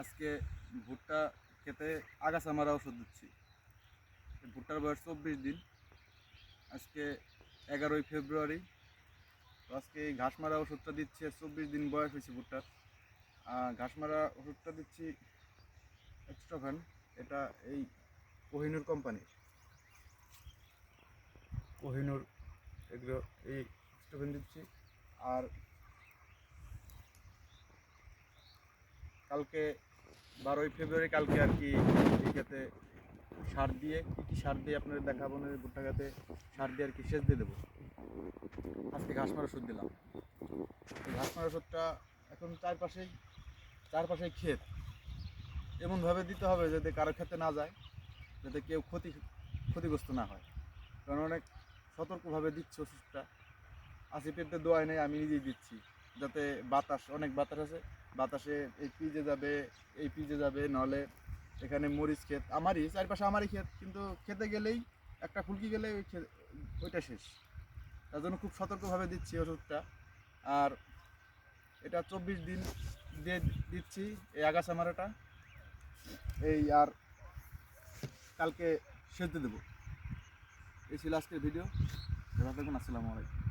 আজকে ভুট্টা খেতে আগাছা মারা ওষুধ দিচ্ছি। ভুট্টার বয়স চব্বিশ দিন। আজকে এগারোই ফেব্রুয়ারি। তো আজকে এই ঘাস মারা ওষুধটা দিচ্ছি চব্বিশ দিন বয়স হয়েছে ভুট্টার। ঘাস মারা ওষুধটা দিচ্ছি এক্সট্রাভ্যান এটা এই কোহিনুর কোম্পানির। কোহিনুর এগুলো এই এক্সট্রাভ্যান দিচ্ছি। আর কালকে বারোই ফেব্রুয়ারি কালকে আর কি এই খেতে সার দিয়ে, কী কী সার দিয়ে আপনাদের দেখাবো না ভুট্টা খেতে সার দিয়ে আর কি সেচ দিয়ে দেবো। আজকে ঘাস মারা ওষুধ দিলাম। ঘাস মারা ওষুধটা এখন চারপাশেই চারপাশে ক্ষেত। এমনভাবে দিতে হবে যাতে কারও ক্ষেতে না যায়, যাতে কেউ ক্ষতি, ক্ষতিগ্রস্ত না হয়। কারণ অনেক সতর্কভাবে দিচ্ছে ওষুধটা। আসিফের দোয়াই নেই, আমি নিজেই দিচ্ছি। যাতে বাতাস, অনেক বাতাস আছে। বাতাসে এই পিজে যাবে, এই পিজে যাবে নাহলে এখানে মরিচ ক্ষেত, আমারই, চারপাশে আমারই ক্ষেত, কিন্তু খেতে গেলেই, একটা ফুলকি গেলে ওই ওইটা শেষ। তার জন্য খুব সতর্কভাবে দিচ্ছি ওষুধটা। আর এটা চব্বিশ দিন দিয়ে দিচ্ছি, এই আগাছা মারাটা। এই আর কালকে সেজতে দেবো। এই ছিল আজকের ভিডিও। ভালো আসসালামু আলাইকুম।